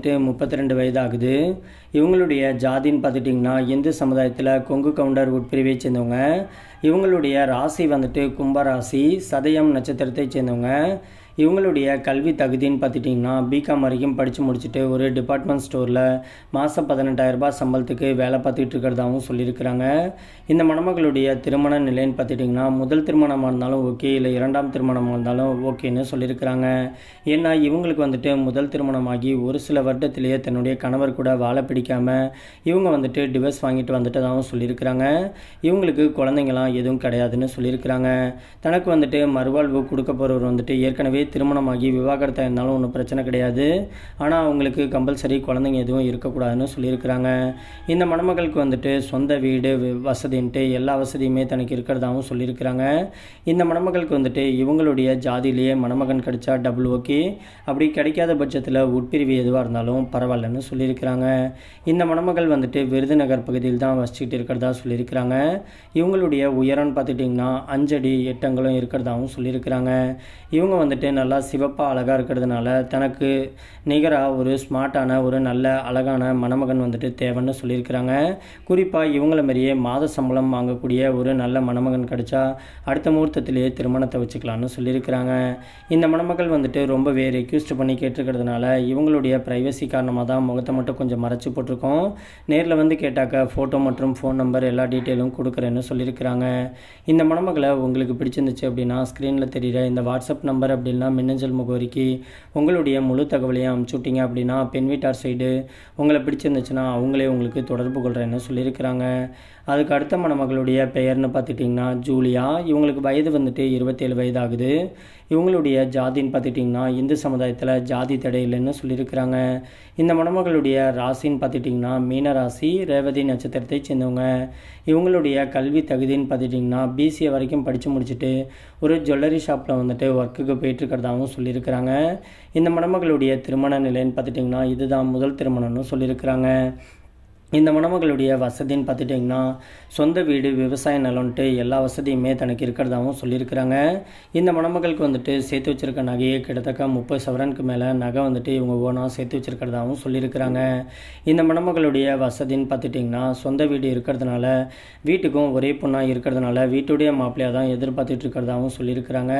வந்துட்டு முப்பத்தி ரெண்டு வயதாகுது. இவங்களுடைய ஜாதின்னு பார்த்துட்டிங்கன்னா இந்து சமுதாயத்தில் கொங்கு கவுண்டர் உட்பிரிவை சேர்ந்தவங்க. இவங்களுடைய ராசி வந்துட்டு கும்பராசி சதயம் நட்சத்திரத்தை சேர்ந்தவங்க. இவங்களுடைய கல்வி தகுதின்னு பார்த்துட்டிங்கன்னா பிகாம் வரைக்கும் படித்து முடிச்சுட்டு ஒரு டிபார்ட்மெண்ட் ஸ்டோரில் மாதம் பதினெட்டாயிரரூபா சம்பளத்துக்கு வேலை பார்த்துக்கிட்டு இருக்கிறதாகவும் சொல்லியிருக்கிறாங்க. இந்த மணமகளுடைய திருமண நிலைன்னு பார்த்துட்டிங்கன்னா முதல் திருமணமாக இருந்தாலும் ஓகே இல்லை இரண்டாம் திருமணமாக இருந்தாலும் ஓகேன்னு சொல்லியிருக்கிறாங்க. ஏன்னா இவங்களுக்கு வந்துட்டு முதல் திருமணமாகி ஒரு சில வருடத்திலேயே தன்னுடைய கணவர் கூட வாழ பிடிக்காமல் இவங்க வந்துட்டு டிவர்ஸ் வாங்கிட்டு வந்துட்டதாகவும் சொல்லியிருக்கிறாங்க. இவங்களுக்கு குழந்தைங்களாம் எதுவும் கிடையாதுன்னு சொல்லியிருக்கிறாங்க. தனக்கு வந்துட்டு மறுவாழ்வு கொடுக்க போகிறவர் வந்துட்டு ஏற்கனவே திருமணமாகி விவாகரத்தாக இருந்தாலும் ஒன்றும் பிரச்சனை கிடையாது. ஆனால் அவங்களுக்கு கம்பல்சரி குழந்தைங்க எதுவும் இருக்கக்கூடாதுன்னு சொல்லியிருக்கிறாங்க. இந்த மணமகளுக்கு வந்துட்டு சொந்த வீடு வசதின்ட்டு எல்லா வசதியுமே தனக்கு இருக்கிறதாகவும் சொல்லியிருக்கிறாங்க. இந்த மணமகளுக்கு வந்துட்டு இவங்களுடைய ஜாதியிலேயே மணமகன் கிடைச்சா டபுள் ஓகே அப்படி கிடைக்காத பட்சத்தில் உட்பிரிவு எதுவாக இருந்தாலும் பரவாயில்லன்னு சொல்லியிருக்கிறாங்க. இந்த மணமகள் வந்துட்டு விருதுநகர் பகுதியில் தான் வசிச்சுட்டு இருக்கிறதா சொல்லியிருக்கிறாங்க. இவங்களுடைய உயரம்னு பார்த்துட்டிங்கன்னா அஞ்சடி எட்டங்களும் இருக்கிறதாகவும் சொல்லியிருக்கிறாங்க. இவங்க வந்துட்டு நல்லா சிவப்பாக அழகாக இருக்கிறதுனால தனக்கு நிகராக ஒரு ஸ்மார்ட்டான ஒரு நல்ல அழகான மணமகன் வந்துட்டு தேவைன்னு சொல்லியிருக்கிறாங்க. குறிப்பாக இவங்கள மாதிரியே மாத சம்பளம் வாங்கக்கூடிய ஒரு நல்ல மணமகன் கிடைச்சா அடுத்த முகூர்த்தத்திலேயே திருமணத்தை வச்சுக்கலான்னு சொல்லியிருக்கிறாங்க. இந்த மணமகள் வந்துட்டு ரொம்பவே ரெக்யூஸ்ட் பண்ணி கேட்டிருக்கிறதுனால இவங்களுடைய ப்ரைவசி காரணமாக தான் முகத்தை மட்டும் கொஞ்சம் மறைச்சி போட்டிருக்கோம். நேரில் வந்து கேட்டாக்க ஃபோட்டோ மற்றும் ஃபோன் நம்பர் எல்லா டீட்டெயிலும் கொடுக்குறேன்னு சொல்லியிருக்கிறாங்க. இந்த மணமகளை உங்களுக்கு பிடிச்சிருந்துச்சு அப்படின்னா ஸ்க்ரீனில் தெரிகிற இந்த வாட்ஸ்அப் நம்பர் அப்படின்னு மின்னஞ்சல் முகவரிக்கு உங்களுடைய முழு தகவலையும் அனுப்பிச்சு அப்படின்னா பெண் வீட்டார் சைடு உங்களை பிடிச்சிருந்துச்சுன்னா அவங்களே உங்களுக்கு தொடர்பு கொள்கிறேன்னு சொல்லியிருக்கிறாங்க. அதுக்கு அடுத்த மணமகளுடைய பெயர்னு பார்த்துட்டிங்கன்னா ஜூலியா. இவங்களுக்கு வயது வந்துட்டு இருபத்தேழு வயது ஆகுது இவங்களுடைய ஜாதின்னு பார்த்துட்டிங்கன்னா இந்து சமுதாயத்தில் ஜாதி தடை இல்லைன்னு சொல்லியிருக்கிறாங்க. இந்த மணமகளுடைய ராசின்னு பார்த்துட்டிங்கன்னா மீன ராசி ரேவதி நட்சத்திரத்தை சேர்ந்தவங்க. இவங்களுடைய கல்வி தகுதின்னு பார்த்துட்டிங்கன்னா பிசிஏ வரைக்கும் படித்து முடிச்சுட்டு ஒரு ஜுவல்லரி ஷாப்பில் வந்துட்டு ஒர்க்குக்கு இருக்கிறதாகவும் சொல்லியிருக்கிறாங்க. இந்த மணமகளுடைய திருமண நிலைன்னு பார்த்துட்டிங்கன்னா இதுதான் முதல் திருமணம்னு சொல்லியிருக்கிறாங்க. இந்த மணமகளுடைய வசதின்னு பார்த்துட்டிங்கன்னா சொந்த வீடு விவசாய நலன்ட்டு எல்லா வசதியுமே தனக்கு இருக்கிறதாகவும் சொல்லியிருக்கிறாங்க. இந்த மணமகளுக்கு வந்துட்டு சேர்த்து வச்சிருக்க நகையே கிட்டத்தட்ட முப்பது சவரனுக்கு மேலே நகை வந்துட்டு இவங்க ஓனாக சேர்த்து வச்சிருக்கிறதாகவும் சொல்லியிருக்கிறாங்க. இந்த மணமகளுடைய வசதின்னு பார்த்துட்டிங்கன்னா சொந்த வீடு இருக்கிறதுனால வீட்டுக்கும் ஒரே பொண்ணாக இருக்கிறதுனால வீட்டுடைய மாப்பிள்ளையாக தான் எதிர்பார்த்துட்டு இருக்கிறதாகவும் சொல்லியிருக்கிறாங்க.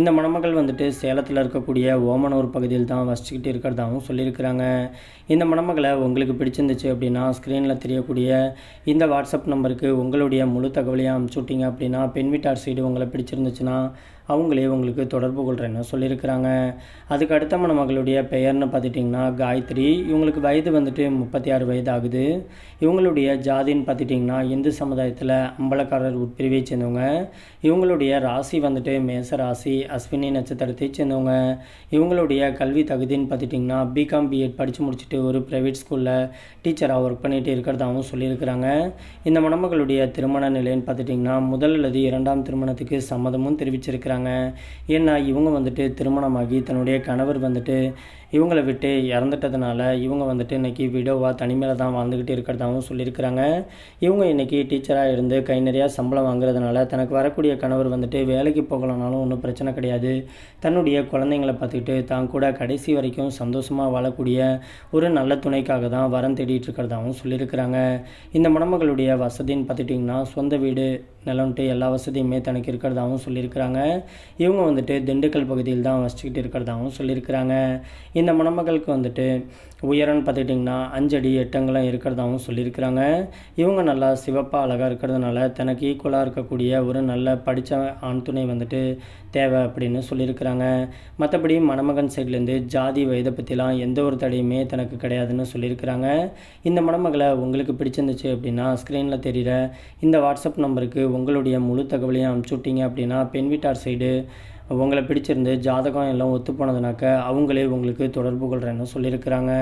இந்த மணமகள் வந்துட்டு சேலத்தில் இருக்கக்கூடிய ஓமனூர் பகுதியில் தான் வசிச்சுக்கிட்டு இருக்கிறதாகவும் சொல்லியிருக்கிறாங்க. இந்த மணமகளை உங்களுக்கு பிடிச்சிருந்துச்சு அப்படின்னா ஸ்க்ரீனில் தெரியக்கூடிய இந்த வாட்ஸ்அப் நம்பருக்கு உங்களுடைய முழு தகவலையும் அனுப்பிச்சுட்டிங்க அப்படின்னா பெண் வீட்டார் சைடு உங்களை பிடிச்சிருந்துச்சுன்னா அவங்களே உங்களுக்கு தொடர்பு கொள்கிறேன்னு சொல்லியிருக்கிறாங்க. அதுக்கு அடுத்த மணமகளுடைய பெயர்னு பார்த்துட்டிங்கன்னா காயத்ரி. இவங்களுக்கு வயது வந்துட்டு முப்பத்தி ஆறு வயது ஆகுது இவங்களுடைய ஜாதின்னு பார்த்துட்டிங்கன்னா இந்து சமுதாயத்தில் அம்பலக்காரர் உட்பிரிவை சேர்ந்தவங்க. இவங்களுடைய ராசி வந்துட்டு மேச ராசி அஸ்வினி நட்சத்திரத்தை சேர்ந்தவங்க. இவங்களுடைய கல்வி தகுதின்னு பார்த்துட்டிங்கன்னா பிகாம் பிஎட் படித்து முடிச்சுட்டு ஒரு ப்ரைவேட் ஸ்கூலில் டீச்சராக ஒர்க் பண்ணிட்டு இருக்கிறதாகவும் சொல்லியிருக்கிறாங்க. இந்த மணமகளுடைய திருமண நிலைன்னு பார்த்துட்டிங்கன்னா முதல் அல்லது இரண்டாம் திருமணத்துக்கு சம்மதமும் தெரிவிச்சிருக்கிறாங்க. ஏன்னா இவங்க வந்துட்டு திருமணமாகி தன்னுடைய கணவர் வந்துட்டு இவங்களை விட்டு இறந்துட்டதுனால இவங்க வந்துட்டு இன்னைக்கு விடோவாக தனிமையில் தான் வாழ்ந்துக்கிட்டு இருக்கிறதாகவும் சொல்லியிருக்கிறாங்க. இவங்க இன்னைக்கு டீச்சராக இருந்து கை நிறையா சம்பளம் வாங்குறதுனால தனக்கு வரக்கூடிய கணவர் வந்துட்டு வேலைக்கு போகலனாலும் ஒன்றும் பிரச்சனை கிடையாது. தன்னுடைய குழந்தைங்களை பார்த்துக்கிட்டு தான் கூட கடைசி வரைக்கும் சந்தோஷமாக வாழக்கூடிய ஒரு நல்ல துணைக்காக தான் வரம் தேடிட்டு இருக்கிறதாகவும் சொல்லியிருக்கிறாங்க. இந்த மணமகளுடைய வசதின்னு பார்த்துட்டிங்கன்னா சொந்த வீடு நிலம்ட்டு எல்லா வசதியுமே தனக்கு இருக்கிறதாகவும் சொல்லியிருக்கிறாங்க. இவங்க வந்துட்டு திண்டுக்கல் பகுதியில் தான் வசிச்சுக்கிட்டு இருக்கிறதாகவும் சொல்லியிருக்கிறாங்க. இந்த மணமகளுக்கு வந்துட்டு உயரம்னு பார்த்துக்கிட்டிங்கன்னா அஞ்சடி எட்டங்களும் இருக்கிறதாகவும் சொல்லியிருக்கிறாங்க. இவங்க நல்லா சிவப்பாக அழகாக இருக்கிறதுனால தனக்கு ஈக்குவலாக இருக்கக்கூடிய ஒரு நல்ல படித்த ஆண் துணை வந்துட்டு தேவை அப்படின்னு சொல்லியிருக்கிறாங்க. மற்றபடி மணமகன் சைட்லேருந்து ஜாதி வயதை பற்றிலாம் எந்த ஒரு தடையுமே தனக்கு கிடையாதுன்னு சொல்லியிருக்கிறாங்க. இந்த மணமகளை உங்களுக்கு பிடிச்சிருந்துச்சு அப்படின்னா ஸ்க்ரீனில் தெரிகிற இந்த வாட்ஸ்அப் நம்பருக்கு உங்களுடைய முழு தகவலையும் அனுப்பிச்சு விட்டீங்க அப்படின்னா பெண் வீட்டார் சைடு உங்களை பிடிச்சிருந்து ஜாதகம் எல்லாம் ஒத்து போனதுனாக்க அவங்களே உங்களுக்கு தொடர்பு கொள்கிறேன்னு சொல்லியிருக்கிறாங்க.